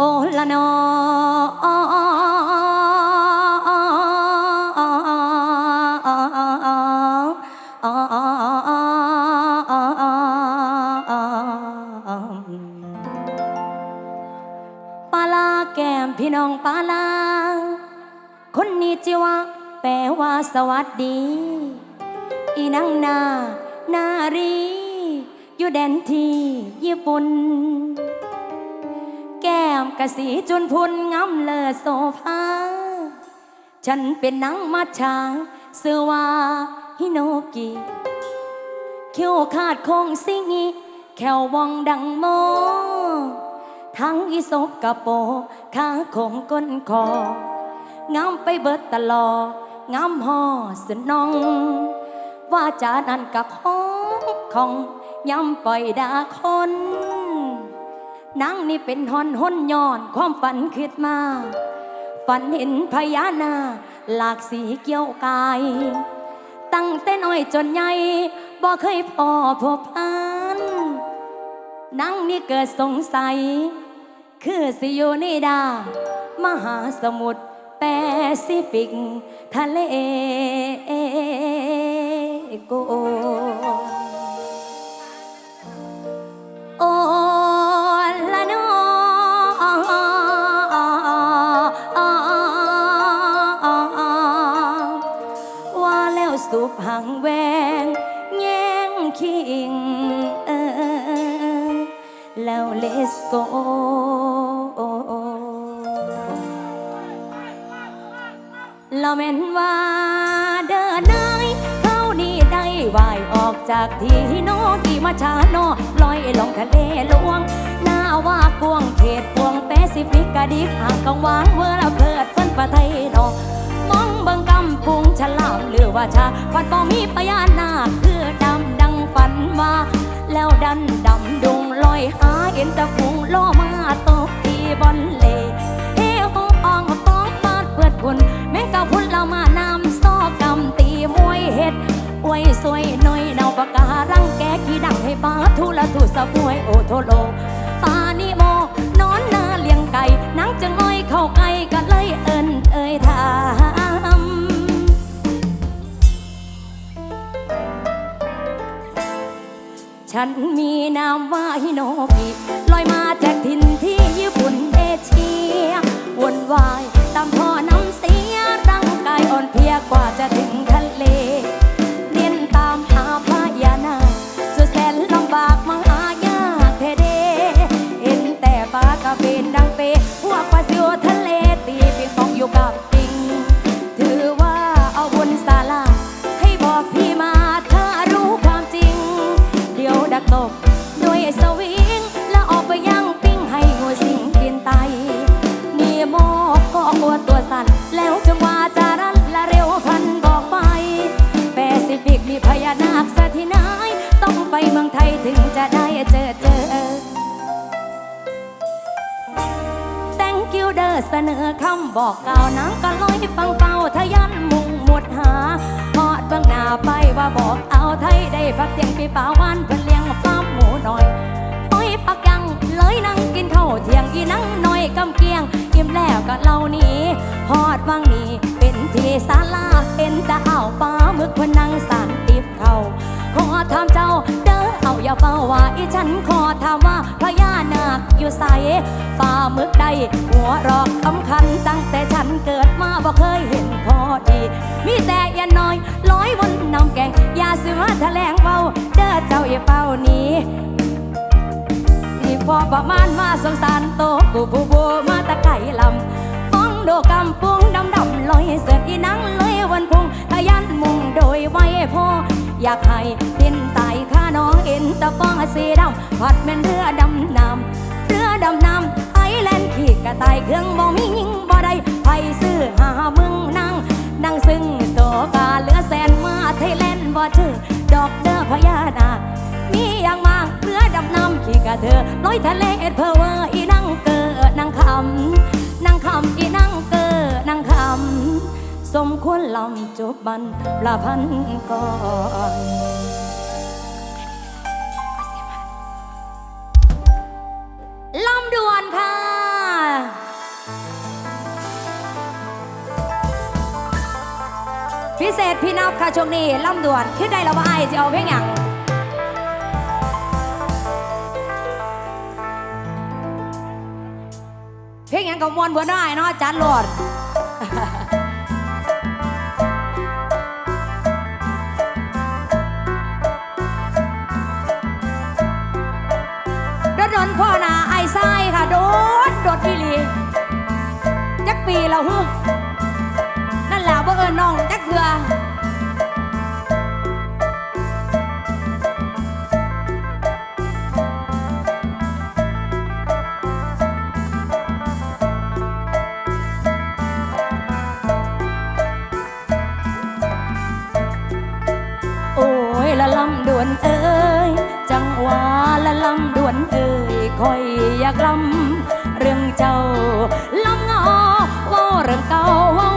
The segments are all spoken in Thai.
โอละนอปลาแก้มพี่น้องปาลาคนนี้จิวะแปลว่าสวัสดี อีนังนานารี อยู่แดนที่ญี่ปุ่น แก้มกะสีจนพุนงำเลอโซฟาฉันเป็นนังมัดชาเสือว่าฮิโนกิเขียวขาดคงสิงีแขววองดังโม ทั้งอีศบกะโปขาคงก้นคองามไปเบิดตลอดงามห่อสนอง ว่าจานั้นกะของของย้ำปล่อยดาคน นางนี่เป็นหอนหนย้อน ความฝันขึ้นมา ฝันเห็นพญานาหลากสีเกี่ยวกาย ตั้งแต่น้อยจนใหญ่บ่เคยพอพบพันนางนี่เกิดสงสัย คือสิอยู่ในดา มหาสมุทรแปซิฟิก ทะเลโก สุบหังแวง แย่งคิงเออแล้วเลสโกเราเม็นว่าเดินนายเขานี่ได้วายออกจากที่โนที่มาชาโนลอยลงทะเลลวงหน้าว่ากวงเขตพวงแปซิฟิกกะดิกห่างกังวางเมื่อละเพิดเฟินประไทยนอมองบิ่ง กำพุงฉลามหรือว่าชาฟันบ่มีพญานาคคือดำดังฝันว่าแล้วดันดำดงลอยหาเห็นตะฟุงล่อมาตกตีบอลเล่เฮ้ห้องอ่องฟ้องฟาดเปิดคุณแม่งกะพุ่นเรามานำซอกกำตีมวยเห็ดอวยสวยหน่อยเนาปากการังแกกี่ดังให้ป้าทุละทุสะพวยโอโทโล ฉันมีนามว่าฮิโนบิลอยมาจากถิ่นที่ญี่ปุ่นเอเชียวนวายตามท่อน้ำเสียร่างกายอ่อนเพลียกว่าจะถึง อเจอ thank you เด้อเสนอคำบอกกล่าวน้ำก็ลอยฟังเป่าทะยันมุ่งหมดหาหอดเบื้องหน้าไปว่าบอกเอาไทยได้พักเตียงปีป่าวันเพิ่นเลี้ยงฟาร์มหมูหน่อยห้อยพักยังเลยนั่งกินข้าวเที่ยงอีนั่งหน่อยกำเกียงอิ่มแล้วก็เล่านี้หอดวังนี้เป็นที่ศาลาเป็นตาอ่าปลาหมึกพนนั่งสานติบเขา ขอถามเจ้าเด้อเอาอย่าเฝ้าว่าอีฉันขอถามว่าพญานาคอยู่ใสปลามึกใดหัวรอกคำคันตั้งแต่ฉันเกิดมาบ่เคยเห็นพอดี มีแต่ยันน้อยร้อยวันนำแกงย่าซื้อแถลงเบาเด้อเจ้าอย่าเฝ้านี้ที่พอประมาณมาสงสารโตกูบูบูมาตะไก่ลำฟ้องโดกำปุงดำดำลอยเสืออีนังเลยวันพุงทะยันมุงโดยไว้พอ อยากให้ดินตายข้าน้องเอ็นตะฟองสีดำพัดเป็นเรือดำน้ำเรือดำน้ำไทยแลนด์ขีดกระต่ายเครื่องบ่มียิงบ่ได้ไผซื้อหามึงนั่งนั่งซึ่งโซกาเหลือแสนมาไทยแลนด์บ่ชื่อดอกเด้อพญานาคมีอย่างมากเรือดำน้ำขี่กระเธอลอยทะเลเพอเวอร์อีนั่งเกิดนั่งคำนั่งคำอีนั่งเกิดนั่งคำ สมควรลำจบบันละพันก่อนลำดวนค่ะ พิเศษพี่นับค่ะช่วงนี้ลำดวนคิดได้แล้วว่าไอจะเอาเพียงอย่างเพลงอย่างกับมวนบ่ไน้อยเนาะจัดโหลด พ่อนาไอ้ไส้ค่ะ โดดโดดพี่ลีจักปีแล้วฮึนั่นแหละบ่เอิญน้องจักเถื่อโอ้ยละลำดวนเอ้ย ลำงอว่าเรื่องเก่าว่า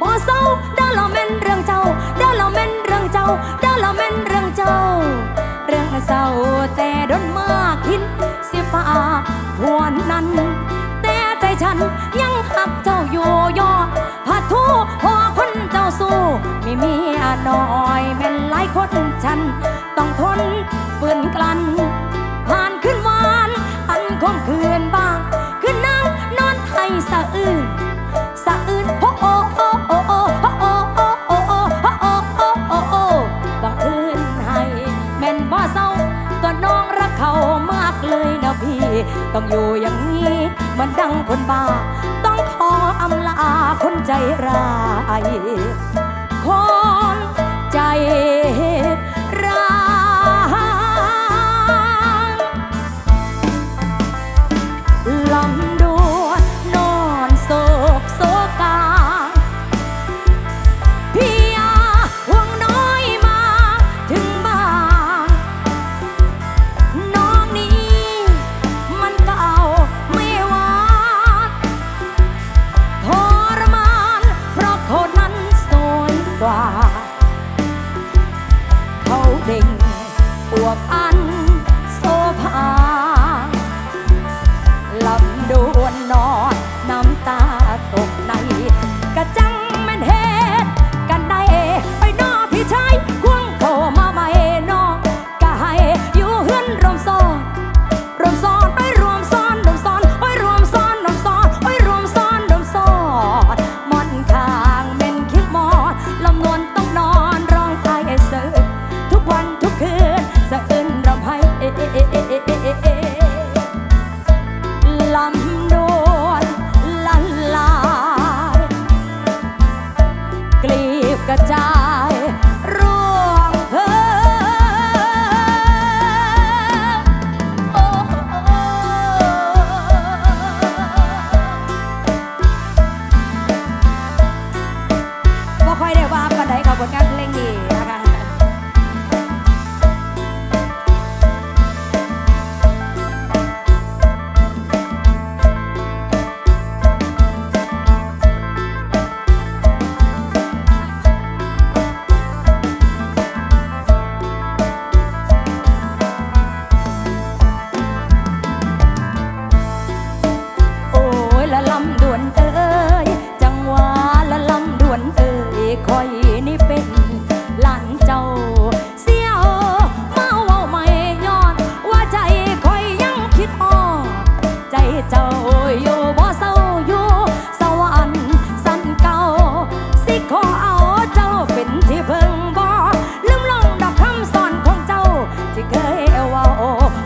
บ่เศร้าเด้อละแม่นเรื่องเจ้าเด้อละแม่นเรื่องเจ้าเด้อละแม่นเรื่องเจ้า เรื่องเศร้าแต่ดนมากคิดเสียฟ้าพวนนั้นแต่ใจฉันยังหักเจ้าอยู่ยอดผัดทูพอคนเจ้าสู้ไมีเมียน้อยแม่นหลายคนฉันต้องทน อื่นสะอื่นโอโอโอโอโอโอโอโอโอโอโอโอโอบังเอิญให้แม่นบ่เศร้าตัวน้องรักเขามากเลยนะพี่ ต้องอยู่อย่างนี้มันดังคนบ้า ต้องขออำลาคนใจร้ายคนใจ คอยนี่เป็นหลานเจ้าเสียวมาเว่าไม่ย้อน ว่าใจคอยยังคิดออดใจเจ้าอยู่บ่เศร้าอยู่สวรรค์สันเก่า สิขอเอาเจ้าเป็นที่เพิ่งบ่ลืมลงดอกคำสอนของเจ้า ที่เคยเว่าโอ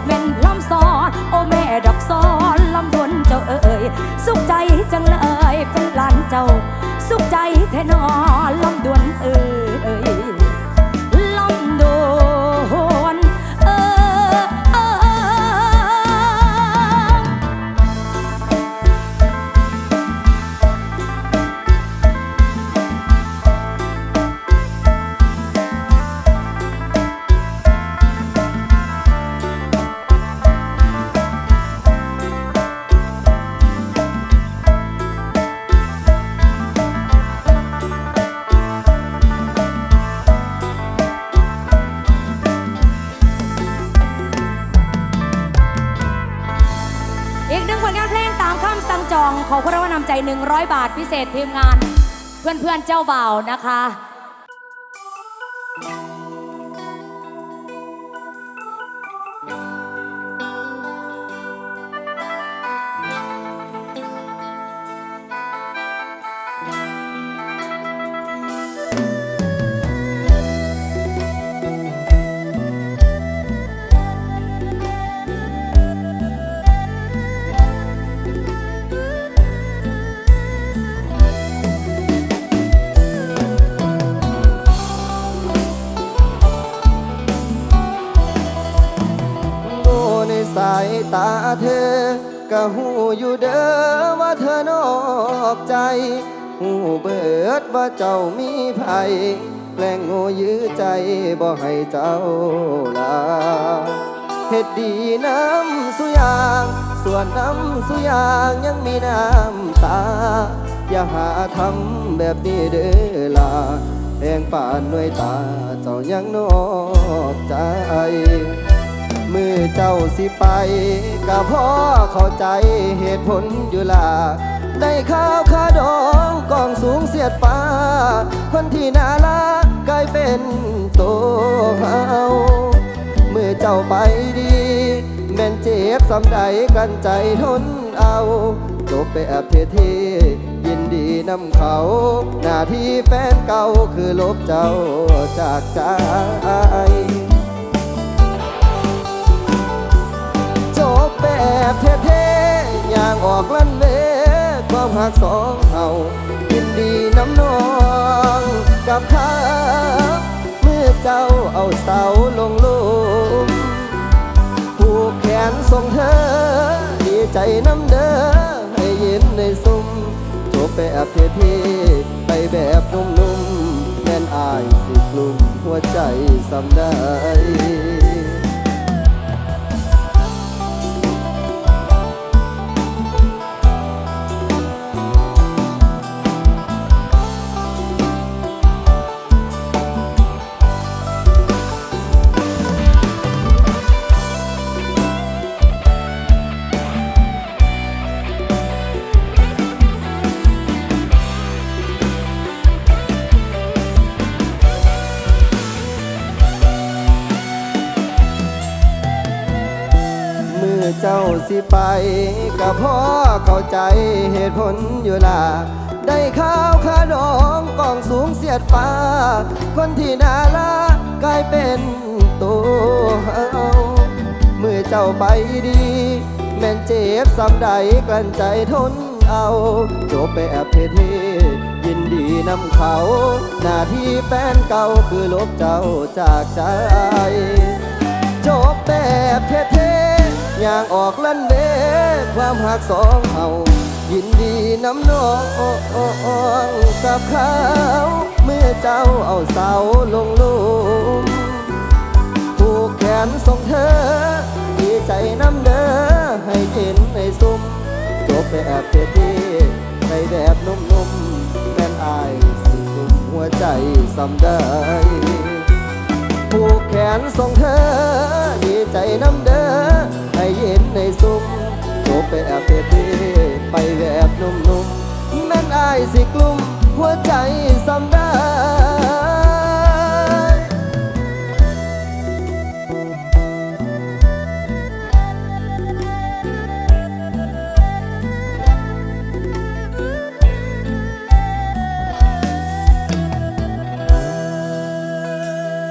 แม่นพร้อมสอนโอแม่ดอกสอนลำดวนเจ้าเอ่ยสุขใจจังเลยเป็นหลานเจ้า สุขใจแท่นอนลำดวนเอ่ย 100 บาทพิเศษทีมงาน เพื่อนๆเจ้าบ่าวนะคะ ตาเธอ ก็หูอยู่เด้อว่าเธอนอกใจ หูเบิดว่าเจ้ามีภัยแกล้งโง่ยื้อใจบ่ให้เจ้าลาเฮ็ดดีน้ำสุยาง ส่วนน้ำสุยางยังมีน้ำตา อย่าหาทำแบบนี้เด้อลาแดงป่านด้วยตาเจ้ายังนอกใจ มือเจ้าสิไปก็พราะเข้าใจเหตุผลอยู่ล่ะได้ข้าวขาดองกองสูงเสียดฟ้า คนที่น่ารักกลายเป็นตัวเฮาเมื่อเจ้าไปดีแม่นเจ็บสำใดกันใจทนเอาจบไปแบบเท่ๆยินดีนำเขา หน้าที่แฟนเก่าคือลบเจ้าจากใจ แบบเท่ๆอย่างออกลั่นเวความหักสองเฮายินดีน้ำนองกับเขาเมื่อเจ้าเอาเสาลงลุมผูกแขนส่งเธอ ดีใจน้ำเด้อให้ยินในซุ้มจบแบบเท่ๆไปแบบนุ่มๆแม่นอายสิกลุ่มหัวใจสำได้ สิไปก็เพราะเข้าใจเหตุผลอยู่ล่ะได้ข้าวขาดองกองสูงเสียดฟ้า คนที่น่ารักกลายเป็นตัวเฮาเมื่อเจ้าไปดี แม่นเจ็บสำใดกลั้นใจทนเอาจบแบบเท่ๆยินดีนำเขา หน้าที่แฟนเก่าคือลบเจ้าจากใจจบแบบเท่ๆ ย่างออกลั่นเวความหักสองเฮายินดีน้ำนองกับเขาเมื่อเจ้าเอาเสาลงลุมผูกแขนส่งเธอ ดีใจน้ำเด้อให้เห็นในซุ้มจบไปแบบเท่ๆในแบบนุ่มๆแม่นอายสิกุมหัวใจสำได้ผูกแขนส่งเธอ ดีใจน้ำเด้อ เห็นในซุ้มโจบไปแอบเท่ๆไปแบบนุ่มๆแม่นอายสิกลุ่มหัวใจสำได้